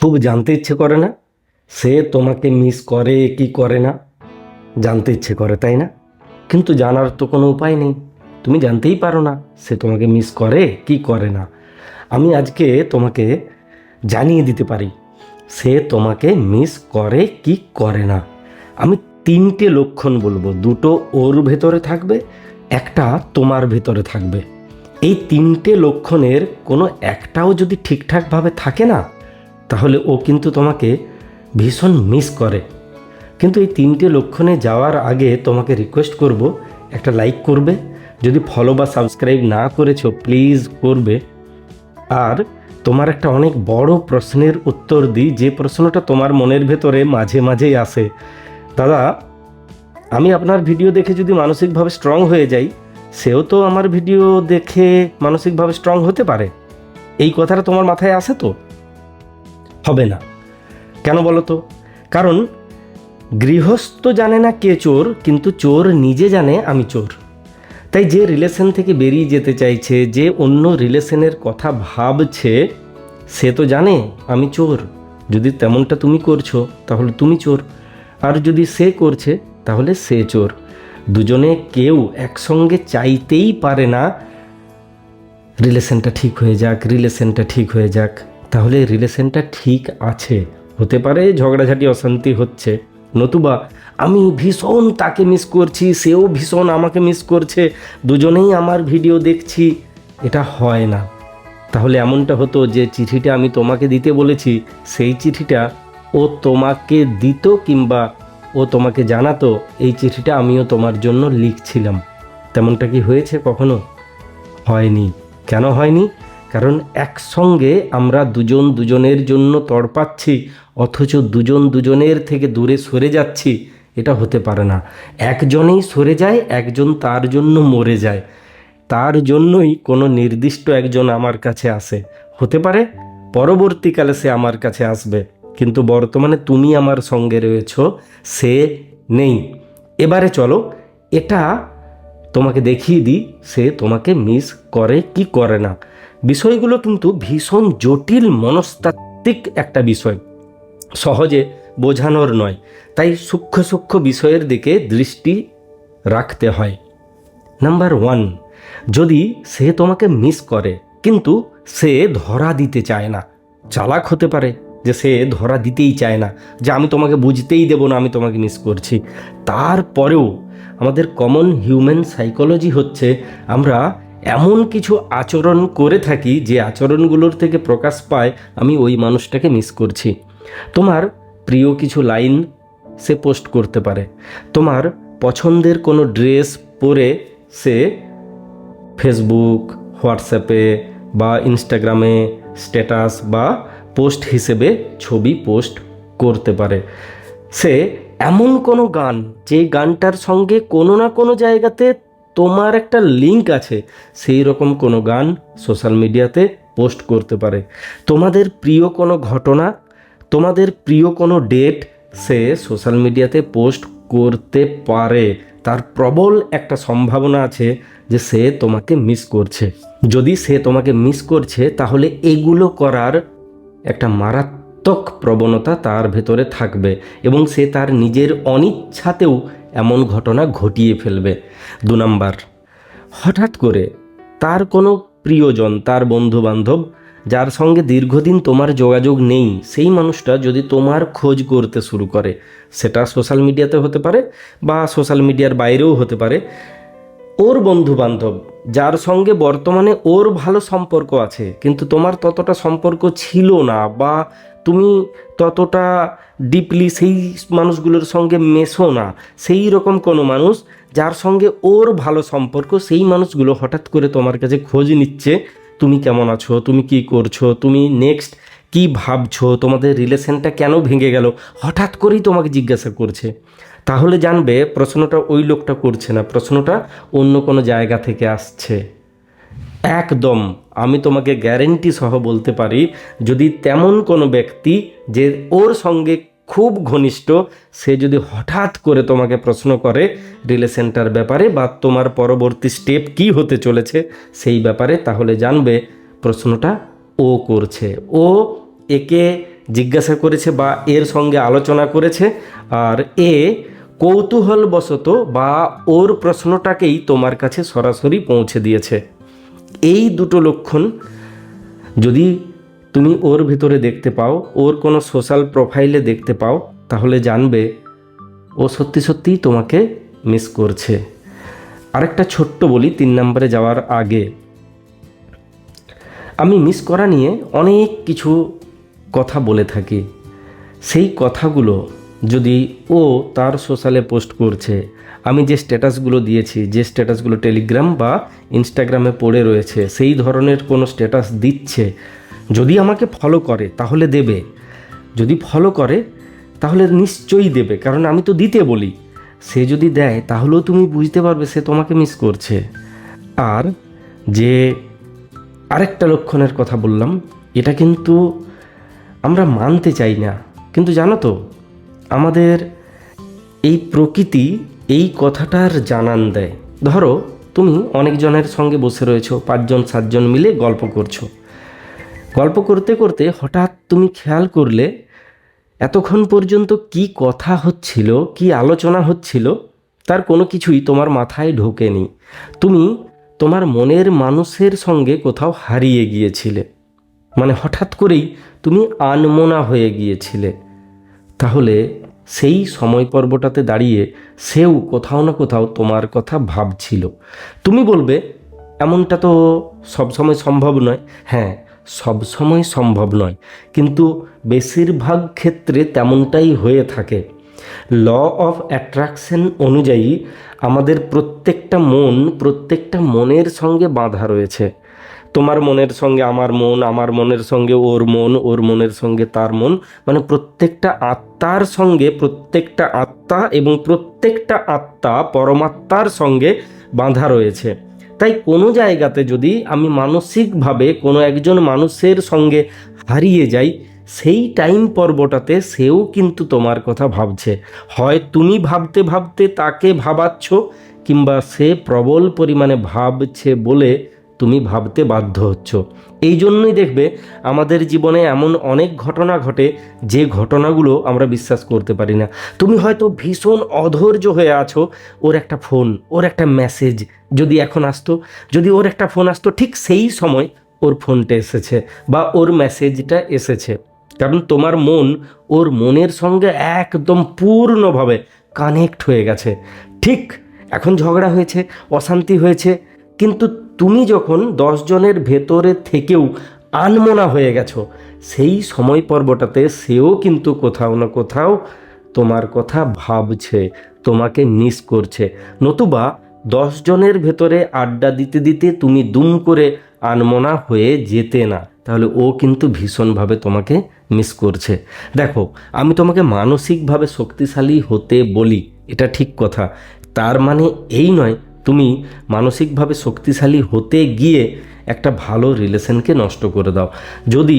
খুব জানতে ইচ্ছে করে না। সে তোমাকে মিস করে কি করে না, জানতে ইচ্ছে করে, তাই না? কিন্তু জানার তো কোনো উপায় নেই। তুমি জানতেই পারো না সে তোমাকে মিস করে কি করে না। আমি আজকে তোমাকে জানিয়ে দিতে পারি, সে তোমাকে মিস করে কি করে না। আমি তিনটে লক্ষণ বলব। দুটো ওর ভেতরে থাকবে, একটা তোমার ভেতরে থাকবে। এই তিনটে লক্ষণের কোনো একটাও যদি ঠিকঠাকভাবে থাকে না তাহলে ও কিন্তু তোমাকে ভীষণ মিস করে। কিন্তু এই তিনটে লক্ষণে যাওয়ার আগে তোমাকে রিকোয়েস্ট করব, একটা লাইক করবে, যদি ফলো বা সাবস্ক্রাইব না করেছ প্লিজ করবে। আর তোমার একটা অনেক বড় প্রশ্নের উত্তর দিই, যে প্রশ্নটা তোমার মনের ভেতরে মাঝে মাঝেই আসে। দাদা, আমি আপনার ভিডিও দেখে যদি মানসিকভাবে স্ট্রং হয়ে যাই, সেও তো আমার ভিডিও দেখে মানসিকভাবে স্ট্রং হতে পারে। এই কথাটা তোমার মাথায় আসে তো? হবে না। কেন বলো তো? কারণ গৃহস্থ জানে না কে চোর, কিন্তু চোর নিজে জানে আমি চোর। তাই যে রিলেশন থেকে বেরিয়ে যেতে চাইছে, যে অন্য রিলেশনের কথা ভাবছে, সে তো জানে আমি চোর। যদি তেমনটা তুমি করছ, তাহলে তুমি চোর। আর যদি সে করছে, তাহলে সে চোর। দুজনে কেউ একসঙ্গে চাইতেই পারে না। রিলেশনটা ঠিক হয়ে যাক রিলেশনটা ঠিক হয়ে যাক। তাহলে রিলেশনটা ঠিক আছে। হতে পারে ঝগড়াঝাটি, অশান্তি হচ্ছে। নতুবা আমি ভীষণ তাকে মিস করছি, সেও ভীষণ আমাকে মিস করছে, দুজনেই আমার ভিডিও দেখছি। এটা হয় না। তাহলে এমনটা হতো যে চিঠিটা আমি তোমাকে দিতে বলেছি, সেই চিঠিটা ও তোমাকে দিত কিংবা ও তোমাকে জানাতো, এই চিঠিটা আমিও তোমার জন্য লিখছিলাম। তেমনটা কি হয়েছে কখনো? হয়নি। কেন হয়নি? কারণ একসঙ্গে আমরা দুজন দুজনের জন্য তড়পাচ্ছি অথচ দুজন দুজনের থেকে দূরে সরে যাচ্ছি, এটা হতে পারে না। একজনেই সরে যায়, একজন তার জন্য মরে যায়। তার জন্যই কোনো নির্দিষ্ট একজন আমার কাছে আসে। হতে পারে, পরবর্তীকালে সে আমার কাছে আসবে, কিন্তু বর্তমানে তুমি আমার সঙ্গে রয়েছ, সে নেই। এবারে চলো, এটা তোমাকে দেখিয়ে দিই, সে তোমাকে মিস করে কি করে না। বিষয়গুলো কিন্তু ভীষণ জটিল, মনস্তাত্ত্বিক একটা বিষয়। সহজে বোঝানোর নয়। তাই সূক্ষ্ম সূক্ষ্ম বিষয়ের দিকে দৃষ্টি রাখতে হয়। নাম্বার ওয়ান, যদি সে তোমাকে মিস করে, কিন্তু সে ধরা দিতে চায় না, চালাক হতে পারে যে সে ধরা দিতেই চায় না, যে আমি তোমাকে বুঝতেই দেবো না, আমি তোমাকে মিস করছি। তারপরেও আমাদের কমন হিউম্যান সাইকোলজি হচ্ছে, আমরা এমন কিছু আচরণ করে থাকি যে আচরণগুলোর থেকে প্রকাশ পায়, আমি ওই মানুষটাকে মিস করছি। তোমার প্রিয় কিছু লাইন সে পোস্ট করতে পারে। তোমার পছন্দের কোনো ড্রেস পরে সে ফেসবুক হোয়াটসঅ্যাপে বা ইনস্টাগ্রামে স্ট্যাটাস বা পোস্ট হিসেবে ছবি পোস্ট করতে পারে। সে এমন কোনো গান, যে গানটার সঙ্গে কোনো না কোনো জায়গাতে তোমার একটা লিঙ্ক আছে, সেই রকম কোনো গান সোশ্যাল মিডিয়াতে পোস্ট করতে পারে। তোমাদের প্রিয় কোনো ঘটনা, তোমাদের প্রিয় কোনো ডেট সে সোশ্যাল মিডিয়াতে পোস্ট করতে পারে। তার প্রবল একটা সম্ভাবনা আছে যে সে তোমাকে মিস করছে। যদি সে তোমাকে মিস করছে, তাহলে এগুলো করার একটা মারাত্মক প্রবণতা তার ভেতরে থাকবে এবং সে তার নিজের অনিচ্ছাতেও এমন ঘটনা ঘটিয়ে ফেলবে। দু নাম্বার, হঠাৎ করে তার কোনো প্রিয়জন, তার বন্ধু বান্ধব যার সঙ্গে দীর্ঘদিন তোমার যোগাযোগ নেই, সেই মানুষটা যদি তোমার খোঁজ করতে শুরু করে, সেটা সোশ্যাল মিডিয়াতে হতে পারে বা সোশ্যাল মিডিয়ার বাইরেও হতে পারে, ওর বন্ধু বান্ধব যার সঙ্গে বর্তমানে ওর ভালো সম্পর্ক আছে, কিন্তু তোমার ততটা সম্পর্ক ছিল না বা তুমি ততটা ডিপলি সেই মানুষগুলোর সঙ্গে মেশো না। সেই রকম কোনো মানুষ যার সঙ্গে ওর ভালো সম্পর্ক, সেই মানুষগুলো হঠাৎ করে তোমার কাছে খোঁজ নিচ্ছে, তুমি কেমন আছো? তুমি কি করছ? তুমি নেক্সট কি ভাবছ? তোমাদের রিলেশনটা কেন ভেঙে গেল? হঠাৎ করেই তোমাকে জিজ্ঞাসা করছে। তাহলে জানবে প্রশ্নটা ওই লোকটা করছে না, প্রশ্নটা অন্য কোনো জায়গা থেকে আসছে। একদম, আমি তোমাকে গ্যারেন্টি সহ বলতে পারি, যদি তেমন কোনো ব্যক্তি যে ওর সঙ্গে খুব ঘনিষ্ঠ, সে যদি হঠাৎ করে তোমাকে প্রশ্ন করে রিলেশনটার ব্যাপারে বা তোমার পরবর্তী স্টেপ কি হতে চলেছে সেই ব্যাপারে, তাহলে জানবে প্রশ্নটা ও করছে। ও একে জিজ্ঞাসা করেছে বা এর সঙ্গে আলোচনা করেছে, আর এ কৌতূহলবশত বা ওর প্রশ্নটাকেই তোমার কাছে সরাসরি পৌঁছে দিয়েছে। এই দুটো লক্ষণ যদি তুমি ওর ভিতরে দেখতে পাও, ওর কোনো সোশ্যাল প্রোফাইলে দেখতে পাও, তাহলে জানবে ও সত্যি সত্যিই তোমাকে মিস করছে। আরেকটা ছোট্ট বলি, তিন নম্বরে যাওয়ার আগে। আমি মিস করা নিয়ে অনেক কিছু কথা বলে থাকি। সেই কথাগুলো যদি ও তার সোশ্যালে পোস্ট করছে আমি যে স্ট্যাটাসগুলো দিয়েছি, যে স্ট্যাটাসগুলো টেলিগ্রাম বা ইনস্টাগ্রামে পড়ে রয়েছে, সেই ধরনের কোনো স্ট্যাটাস দিচ্ছে, যদি আমাকে ফলো করে, তাহলে দেবে। যদি ফলো করে, তাহলে নিশ্চয়ই দেবে, কারণ আমি তো দিতে বলি। সে যদি দেয়, তাহলেও তুমি বুঝতে পারবে সে তোমাকে মিস করছে। আর যে আরেকটা লক্ষণের কথা বললাম, এটা কিন্তু আমরা মানতে চাই না। কিন্তু জানো তো, আমাদের এই প্রকৃতি এই কথাটার জানান দেয়। ধরো, তুমি অনেকজনের সঙ্গে বসে রয়েছো, পাঁচজন, সাতজন মিলে গল্প করছ। গল্প করতে করতে হঠাৎ তুমি খেয়াল করলে, এতক্ষণ পর্যন্ত কি কথা হচ্ছিল, কি আলোচনা হচ্ছিল, তার কোনো কিছুই তোমার মাথায় ঢোকেনি। তুমি তোমার মনের মানুষের সঙ্গে কোথাও হারিয়ে গিয়েছিলে। মানে হঠাৎ করেই তুমি আনমনা হয়ে গিয়েছিলে। তাহলে সেই সময় পর্বটাতে দাঁড়িয়ে সেও কোথাও না কোথাও তোমার কথা ভাবছিল। তুমি বলবে, এমনটা তো সবসময় সম্ভব নয়। হ্যাঁ সবসময় সম্ভব নয়। কিন্তু বেশিরভাগ ক্ষেত্রে তেমনটাই হয়ে থাকে। ল অফ অ্যাট্রাকশন অনুযায়ী আমাদের প্রত্যেকটা মন প্রত্যেকটা মনের সঙ্গে বাঁধা রয়েছে। তোমার মনের সঙ্গে আমার মন, আমার মনের সঙ্গে ওর মন, ওর মনের সঙ্গে তার মন। মানে প্রত্যেকটা আত্মার সঙ্গে, প্রত্যেকটা আত্মা এবং প্রত্যেকটা আত্মা পরমাত্মার সঙ্গে বাঁধা রয়েছে। তাই কোনো জায়গাতে যদি আমি মানসিকভাবে কোনো একজন মানুষের সঙ্গে হারিয়ে যাই, সেই টাইম পর্বটাতে সেও কিন্তু তোমার কথা ভাবছে। হয় তুমি ভাবতে ভাবতে তাকে ভাবাচ্ছ, কিংবা সে প্রবল পরিমাণে ভাবছে বলে তুমি ভাবতে বাধ্য হচ্ছ। এই জন্যই দেখবে, আমাদের জীবনে এমন অনেক ঘটনা ঘটে, যে ঘটনাগুলো আমরা বিশ্বাস করতে পারি না। তুমি হয়তো ভীষণ অধৈর্য হয়ে আছো, ওর একটা ফোন, ওর একটা মেসেজ যদি এখন আসতো, যদি ওর একটা ফোন আসতো, ঠিক সেই সময় ওর ফোনটা এসেছে বা ওর মেসেজটা এসেছে। কারণ তোমার মন ওর মনের সঙ্গে একদম পূর্ণভাবে কানেক্ট হয়ে গেছে। ঠিক এখন ঝগড়া হয়েছে, অশান্তি হয়েছে, কিন্তু তুমি যখন দশজনের ভেতরে থেকেও আনমনা হয়ে গেছো, সেই সময় পর্বটাতে সেও কিন্তু কোথাও না কোথাও তোমার কথা ভাবছে, তোমাকে মিস করছে। নতুবা দশজনের ভেতরে আড্ডা দিতে দিতে তুমি দুম করে আনমনা হয়ে যেতে না, তাহলে ও কিন্তু ভীষণভাবে তোমাকে মিস করছে। দেখো, আমি তোমাকে মানসিকভাবে শক্তিশালী হতে বলি, এটা ঠিক কথা। তার মানে এই নয় তুমি মানসিকভাবে শক্তিশালী হতে গিয়ে একটা ভালো রিলেশনকে নষ্ট করে দাও। যদি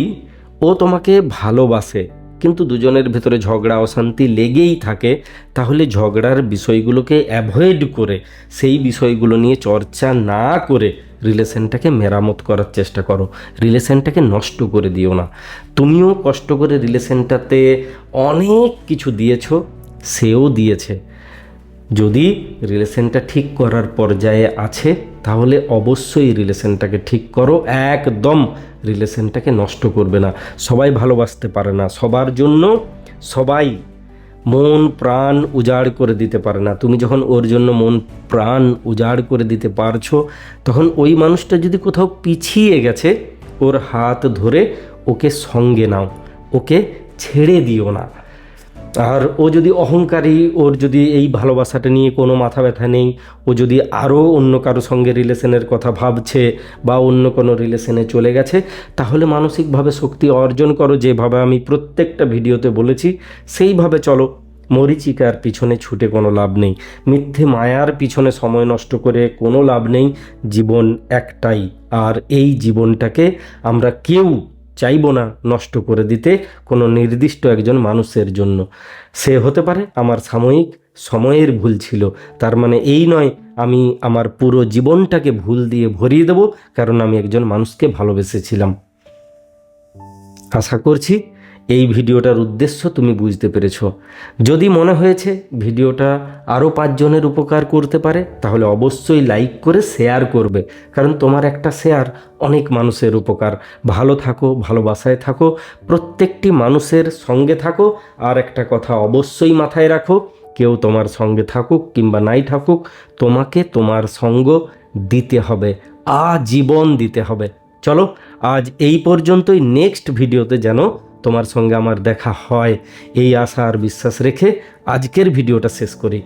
ও তোমাকে ভালোবাসে, কিন্তু দুজনের ভেতরে ঝগড়া, অশান্তি লেগেই থাকে, তাহলে ঝগড়ার বিষয়গুলোকে অ্যাভয়েড করে, সেই বিষয়গুলো নিয়ে চর্চা না করে রিলেশনটাকে মেরামত করার চেষ্টা করো। রিলেশনটাকে নষ্ট করে দিও না। তুমিও কষ্ট করে রিলেশনটাতে অনেক কিছু দিয়েছ, সেও দিয়েছে। যদি রিলেশনটা ঠিক করার পর্যায়ে আছে, তাহলে অবশ্যই রিলেশনটাকে ঠিক করো। একদম রিলেশনটাকে নষ্ট করবে না। সবাই ভালোবাসতে পারে না। সবার জন্য সবাই মন, প্রাণ উজাড় করে দিতে পারে না। তুমি যখন ওর জন্য মন, প্রাণ উজাড় করে দিতে পারছ, তখন ওই মানুষটা যদি কোথাও পিছিয়ে গেছে, ওর হাত ধরে ওকে সঙ্গে নাও। ওকে ছেড়ে দিও না। আর ও যদি অহংকারী, ওর যদি এই ভালোবাসাটা নিয়ে কোনো মাথা ব্যথা নেই, ও যদি আরও অন্য কারও সঙ্গে রিলেশনের কথা ভাবছে বা অন্য কোনো রিলেশনে চলে গেছে, তাহলে মানসিকভাবে শক্তি অর্জন করো যেভাবে আমি প্রত্যেকটা ভিডিওতে বলেছি। সেইভাবে চলো, মরিচিকার পিছনে ছুটে কোনো লাভ নেই। মিথ্যে মায়ার পিছনে সময় নষ্ট করে কোনো লাভ নেই। জীবন একটাই, আর এই জীবনটাকে আমরা কেউ চাইব না নষ্ট করে দিতে কোনো নির্দিষ্ট একজন মানুষের জন্য। সে হতে পারে আমার সাময়িক সময়ের ভুল ছিল। তার মানে এই নয়, আমি আমার পুরো জীবনটাকে ভুল দিয়ে ভরিয়ে দেব, কারণ আমি একজন মানুষকে ভালোবেসেছিলাম। আশা করছি এই ভিডিওটার উদ্দেশ্য তুমি বুঝতে পেরেছ। যদি মনে হয়েছে ভিডিওটা আরও পাঁচজনের উপকার করতে পারে, তাহলে অবশ্যই লাইক করে শেয়ার করবে। কারণ তোমার একটা শেয়ার অনেক মানুষের উপকার। ভালো থাকো, ভালোবাসায় থাকো, প্রত্যেকটি মানুষের সঙ্গে থাকো। আর একটা কথা অবশ্যই মাথায় রাখো, কেউ তোমার সঙ্গে থাকুক কিংবা নাই থাকুক, তোমাকে তোমার সঙ্গ দিতে হবে, আজীবন দিতে হবে। চলো, আজ এই পর্যন্তই। নেক্সট ভিডিওতে যেন তোমার সঙ্গে আমার দেখা হয়। এই আশা আর বিশ্বাস রেখে আজকের ভিডিওটা শেষ করি।